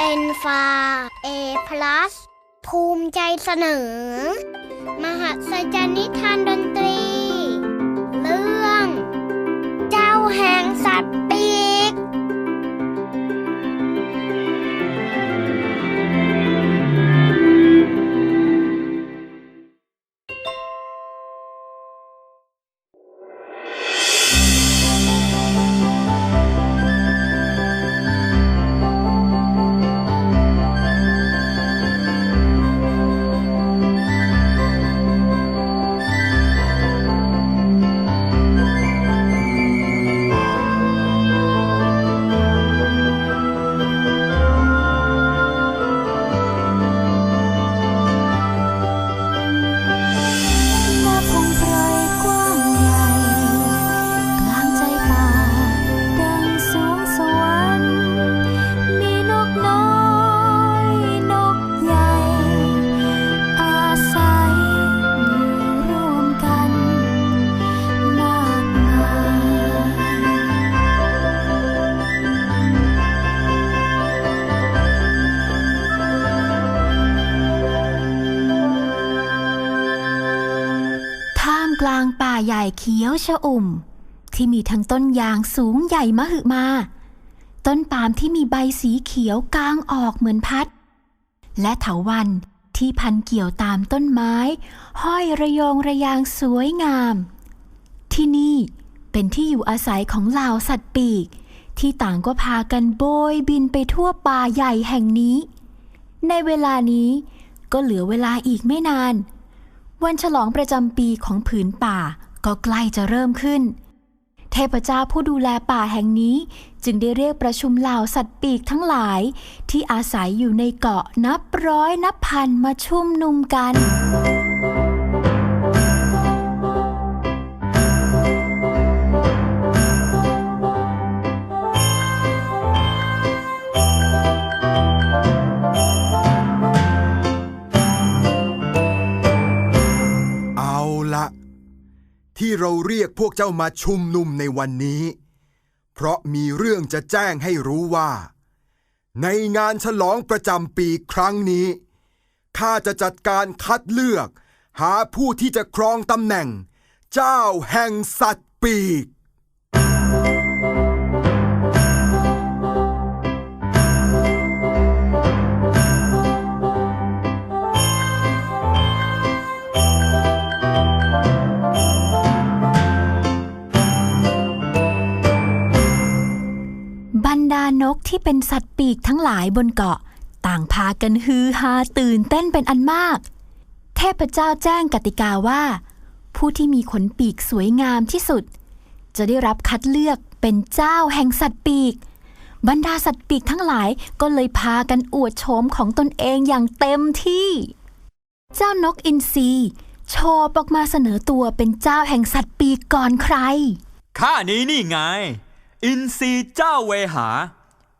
เอ็นฟาเอพลัสภูมิใจเสนอ มหัศจรรย์นิทานดนตรี เรื่อง เจ้าแห่งสัตว์าใหญ่เขียวชอุ่ม ที่มีทั้งต้นยางสูงใหญ่มะหึมา ต้นปาล์มที่มีใบสีเขียวกลางออกเหมือนพัด และเถาวันที่พันเกี่ยวตามต้นไม้ ห้อยระยองระยางสวยงาม ที่นี่เป็นที่อยู่อาศัยของเหล่าสัตว์ปีก ที่ต่างก็พากันโบยบินไปทั่วป่าใหญ่แห่งนี้ ในเวลานี้ก็เหลือเวลาอีกไม่นาน วันฉลองประจำปีของผืนป่า ก็ใกล้จะเริ่มขึ้น เทพเจ้าผู้ดูแลป่าแห่งนี้จึงได้เรียกประชุมเหล่าสัตว์ปีกทั้งหลาย ที่อาศัยอยู่ในเกาะนับร้อยนับพันมาชุมนุมกัน ที่เราเรียกพวกเจ้ามาชุมนุมในวันนี้ เพราะมีเรื่องจะแจ้งให้รู้ว่า ในงานฉลองประจำปีครั้งนี้ข้าจะจัดการคัดเลือก หาผู้ที่จะครองตำแหน่ง เจ้าแห่งสัตว์ปีก นกที่เป็นสัตว์ปีกทั้งหลายบนเกาะ ต่างพากันฮือฮาตื่นเต้นเป็นอันมาก เทพเจ้าแจ้งกติกาว่า ผู้ที่มีขนปีกสวยงามที่สุด จะได้รับคัดเลือกเป็นเจ้าแห่งสัตว์ปีก บรรดาสัตว์ปีกทั้งหลายก็เลยพากันอวดโฉมของตนเองอย่างเต็มที่ เจ้านกอินทรีโชบออกมาเสนอตัวเป็นเจ้าแห่งสัตว์ปีกก่อนใคร ข้านี้นี่ไง อินทรีเจ้าเวหา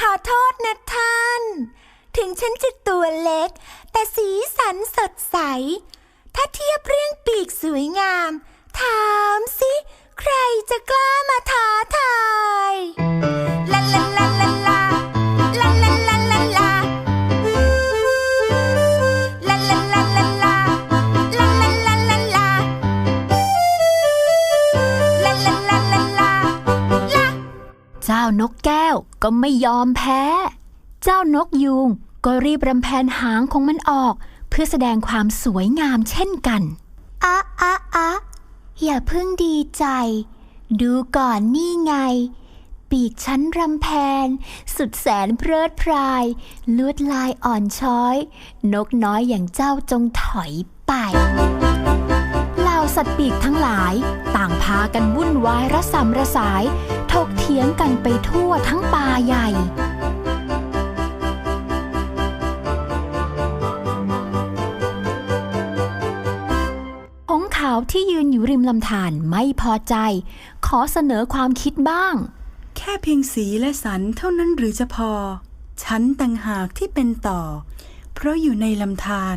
ขอโทษนะท่าน ถึงฉันจะตัวเล็ก แต่สีสันสดใส ถ้าเทียบเรื่องปีกสวยงาม ถามสิ ใครจะกล้ามาท้าทาย ลาลาลาลาลาลาานกแก้วก็ไม่ยอมแพ้ เจ้านกยูงก็รีบรำแพนหางของมันออก เพื่อแสดงความสวยงามเช่นกันอะอะอะอย่าเพิ่งดีใจ ดูก่อนนี่ไง ปีกฉันรำแพน สุดแสนเพลิดเพราย ลวดลายอ่อนช้อย นกน้อยอย่างเจ้าจงถอยไปาสัตว์ปีกทั้งหลาย ต่างพากันวุ่นวายระสำระสาย ถกเถียงกันไปทั่วทั้งป่าใหญ่ หงขาวที่ยืนอยู่ริมลำธารไม่พอใจ ขอเสนอความคิดบ้าง แค่เพียงสีและสันเท่านั้นหรือจะพอ ฉันต่างหากที่เป็นต่อ เพราะอยู่ในลำธาร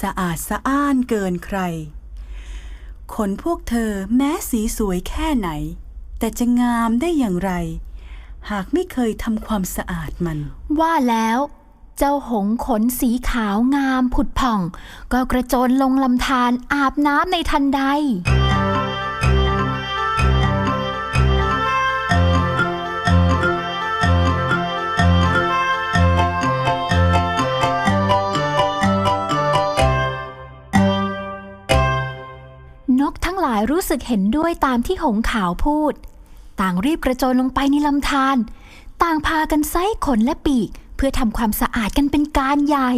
สะอาดสะอ้านเกินใคร ขนพวกเธอแม้สีสวยแค่ไหน แต่จะงามได้อย่างไร หากไม่เคยทำความสะอาดมัน ว่าแล้วเจ้าหงส์ขนสีขาวงามผุดผ่อง ก็กระโจนลงลำธารอาบน้ำในทันใด นกทั้งหลายรู้สึกเห็นด้วยตามที่หงขาวพูด ต่างรีบกระโจนลงไปในลำธาร ต่างพากันไซขนและปีก เพื่อทำความสะอาดกันเป็นการใหญ่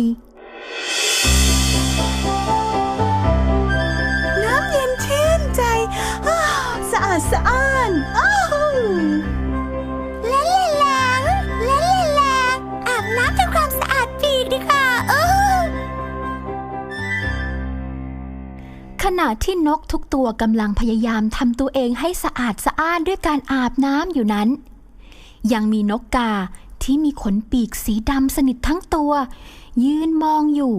น้ำเย็นชื่นใจ สะอาดสะอ้านอ ขณะที่นกทุกตัวกำลังพยายามทำตัวเองให้สะอาดสะอ้านด้วยการอาบน้ำอยู่นั้น ยังมีนกกาที่มีขนปีกสีดำสนิททั้งตัว ยืนมองอยู่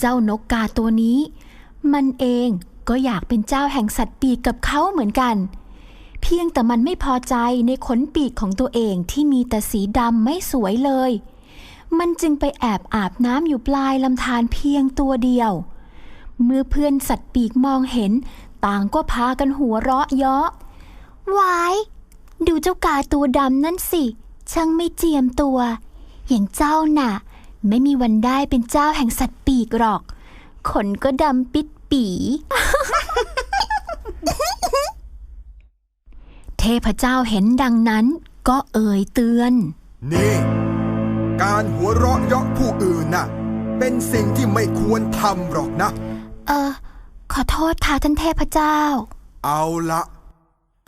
เจ้านกกาตัวนี้ มันเองก็อยากเป็นเจ้าแห่งสัตว์ปีกกับเขาเหมือนกัน เพียงแต่มันไม่พอใจในขนปีกของตัวเองที่มีแต่สีดำไม่สวยเลย มันจึงไปแอบอาบน้ำอยู่ปลายลำธารเพียงตัวเดียว เมื่อเพื่อนสัตว์ปีกมองเห็น ต่างก็พากันหัวเราะเยาะวายดูเจ้ากาตัวดำนั่นสิ ช่างไม่เจียมตัว อย่างเจ้าน่ะ ไม่มีวันได้เป็นเจ้าแห่งสัตว์ปีกหรอก ขนก็ดำปิดปี เทพเจ้าเห็นดังนั้น ก็เอ่ยเตือน นี่ การหัวเราะเยาะผู้อื่นน่ะ เป็นสิ่งที่ไม่ควรทำหรอกนะ เออ ขอโทษค่ะท่านเทพเจ้า เอาละ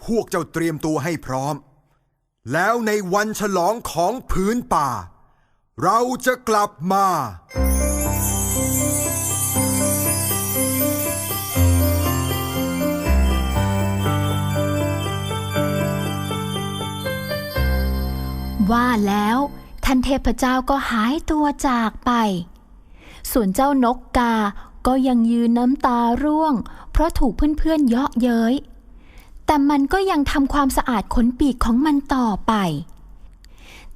พวกเจ้าเตรียมตัวให้พร้อม แล้วในวันฉลองของพื้นป่า เราจะกลับมา ว่าแล้วท่านเทพเจ้าก็หายตัวจากไป ส่วนเจ้านกกาก็ยังยืนน้ำตาร่วง เพราะถูกเพื่อนๆเยาะเย้ยแต่มันก็ยังทำความสะอาดขนปีกของมันต่อไป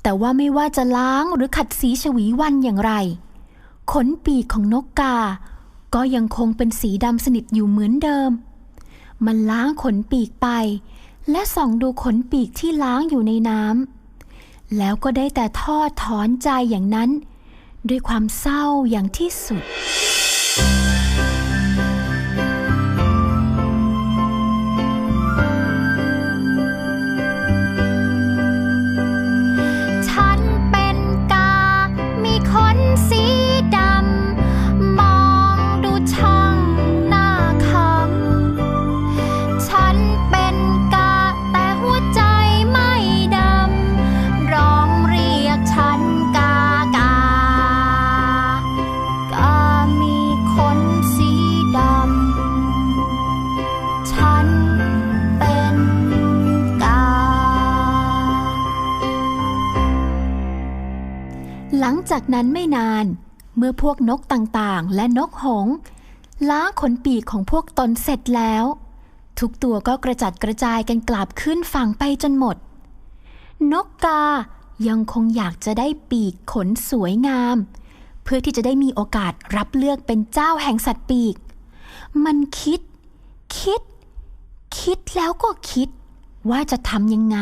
แต่ว่าไม่ว่าจะล้างหรือขัดสีฉวีวันอย่างไร ขนปีกของนกกา ก็ยังคงเป็นสีดำสนิทอยู่เหมือนเดิม มันล้างขนปีกไป และส่องดูขนปีกที่ล้างอยู่ในน้ำแล้วก็ได้แต่ทอดถอนใจอย่างนั้น ด้วยความเศร้าอย่างที่สุด จากนั้นไม่นาน เมื่อพวกนกต่างๆ และนกหงส์ล้างขนปีกของพวกตนเสร็จแล้ว ทุกตัวก็กระจัดกระจายกันกลับขึ้นฝั่งไปจนหมด นกกายังคงอยากจะได้ปีกขนสวยงาม เพื่อที่จะได้มีโอกาสรับเลือกเป็นเจ้าแห่งสัตว์ปีก มันคิด คิด คิดแล้วก็คิดว่าจะทำยังไง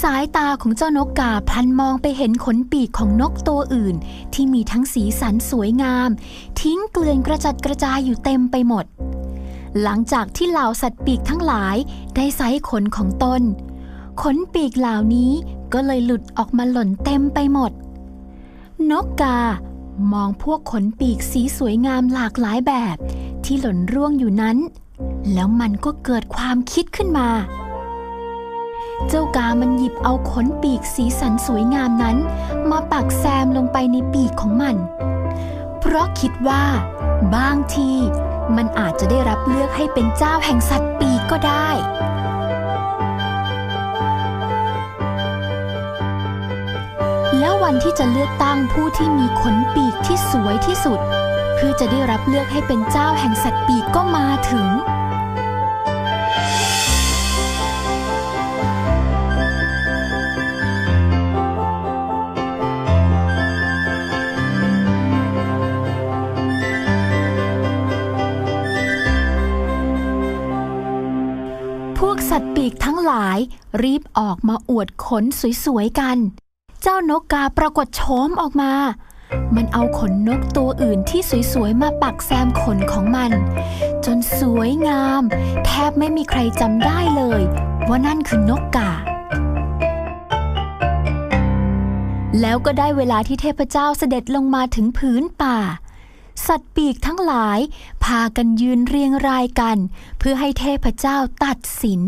สายตาของเจ้านกกาพลันมองไปเห็นขนปีกของนกตัวอื่น ที่มีทั้งสีสันสวยงาม ทิ้งเกลื่อนกระจัดกระจายอยู่เต็มไปหมด หลังจากที่เหล่าสัตว์ปีกทั้งหลายได้ไซขนของตนขนปีกเหล่านี้ก็เลยหลุดออกมาหล่นเต็มไปหมด นกกามองพวกขนปีกสีสวยงามหลากหลายแบบ ที่หล่นร่วงอยู่นั้น แล้วมันก็เกิดความคิดขึ้นมา เจ้ากามันหยิบเอาขนปีกสีสันสวยงามนั้น มาปักแซมลงไปในปีกของมัน เพราะคิดว่า บางทีมันอาจจะได้รับเลือกให้เป็นเจ้าแห่งสัตว์ปีกก็ได้แล้ววันที่จะเลือกตั้งผู้ที่มีขนปีกที่สวยที่สุด เพื่อจะได้รับเลือกให้เป็นเจ้าแห่งสัตว์ปีกก็มาถึง ลายรีบออกมาอวดขนสวยๆกัน เจ้านกกาปรากฏโฉมออกมา มันเอาขนนกตัวอื่นที่สวยๆมาปักแซมขนของมัน จนสวยงาม แทบไม่มีใครจำได้เลย ว่านั่นคือนกกาแล้วก็ได้เวลาที่เทพเจ้าเสด็จลงมาถึงพื้นป่า สัตว์ปีกทั้งหลาย พากันยืนเรียงรายกัน เพื่อให้เทพเจ้าตัดสิน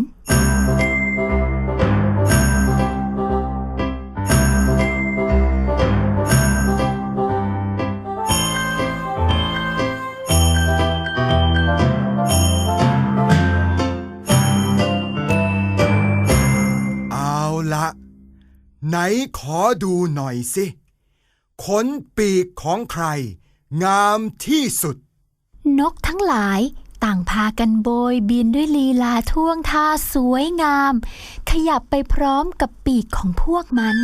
ไหนขอดูหน่อยสิขนปีกของใคร งามที่สุด นกทั้งหลายต่างพากันโบยบินด้วยลีลาท่วงท่าสวยงาม ขยับไปพร้อมกับปีกของพวกมัน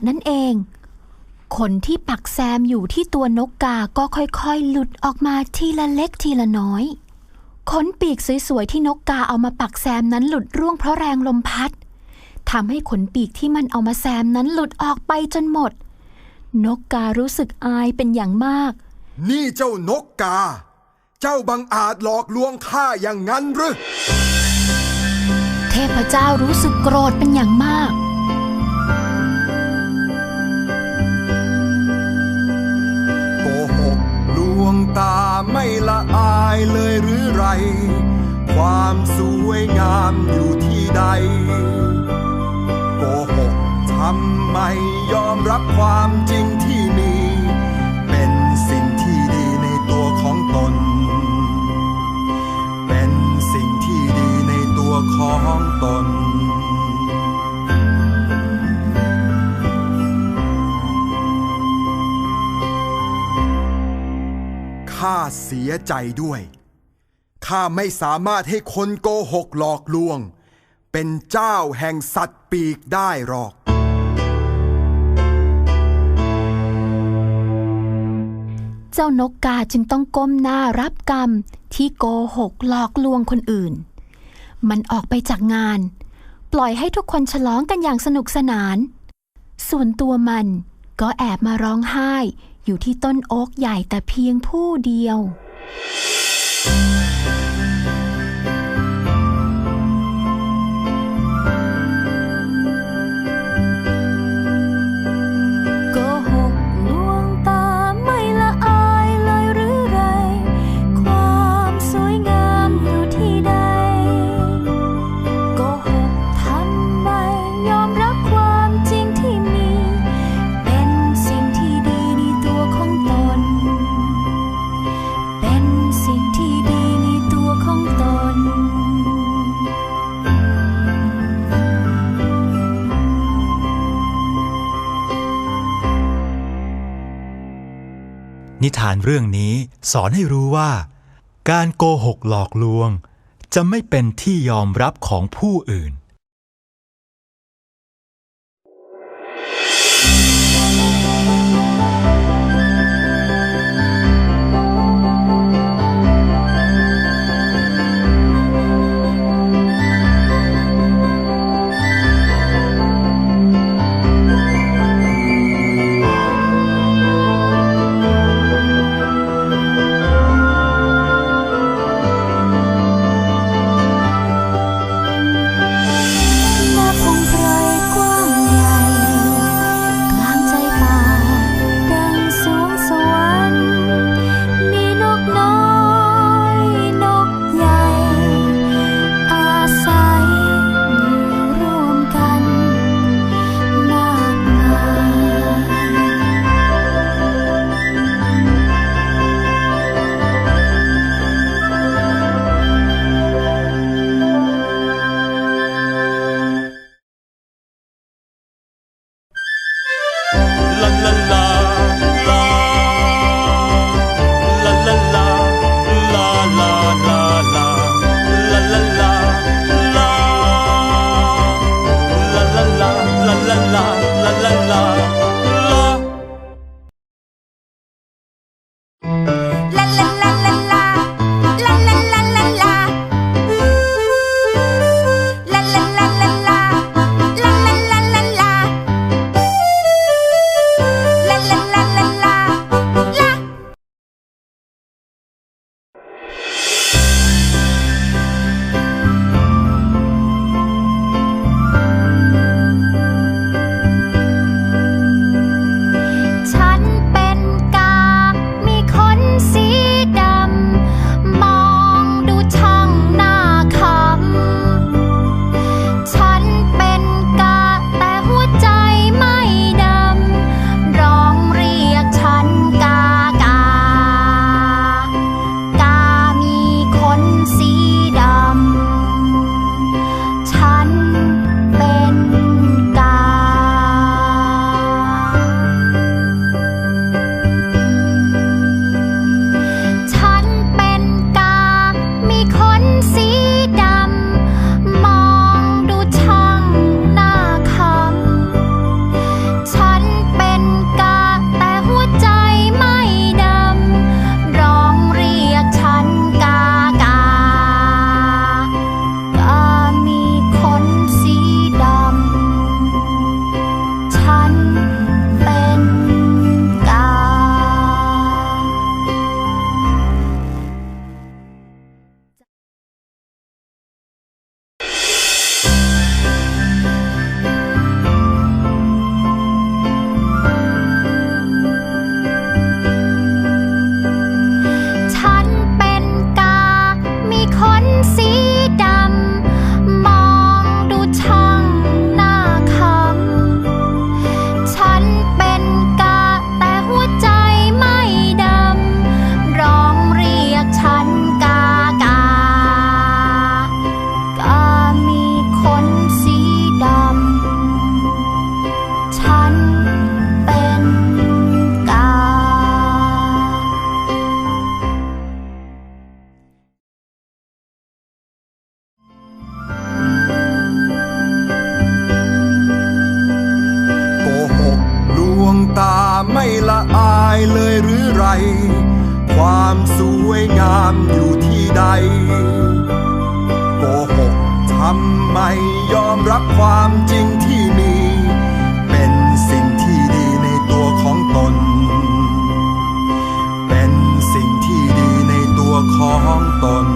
นขณะนั้นเอง ขนที่ปักแซมอยู่ที่ตัวนกกาก็ค่อยๆ หลุดออกมาทีละเล็กทีละน้อย ขนปีกสวยๆที่นกกาเอามาปักแซมนั้นหลุดร่วงเพราะแรงลมพัดทำให้ขนปีกที่มันเอามาแซมนั้นหลุดออกไปจนหมด นกการู้สึกอายเป็นอย่างมาก นี่เจ้านกกา เจ้าบังอาจหลอกลวงข้าอย่างนั้นหรือ เทพเจ้ารู้สึกโกรธเป็นอย่างมากโก วงตาไม่ละอายเลยหรือไร ความสวยงามอยู่ที่ใดโกหกทำไมยอมรับความจริงที่มี เป็นสิ่งที่ดีในตัวของตน เป็นสิ่งที่ดีในตัวของตน ข้าเสียใจด้วยข้าไม่สามารถให้คนโกหกหลอกลวง เป็นเจ้าแห่งสัตว์ปีกได้หรอก เจ้านกกาจึงต้องก้มหน้ารับกรรมที่โกหกหลอกลวงคนอื่น มันออกไปจากงาน ปล่อยให้ทุกคนฉลองกันอย่างสนุกสนาน ส่วนตัวมันก็แอบมาร้องไห้ อยู่ที่ต้นโอ๊กใหญ่แต่เพียงผู้เดียว เรื่องนี้สอนให้รู้ว่า การโกหกหลอกลวง จะไม่เป็นที่ยอมรับของผู้อื่น ความสวยงามอยู่ที่ใด โกหกทำไมยอมรับความจริงที่มี เป็นสิ่งที่ดีในตัวของตน เป็นสิ่งที่ดีในตัวของตน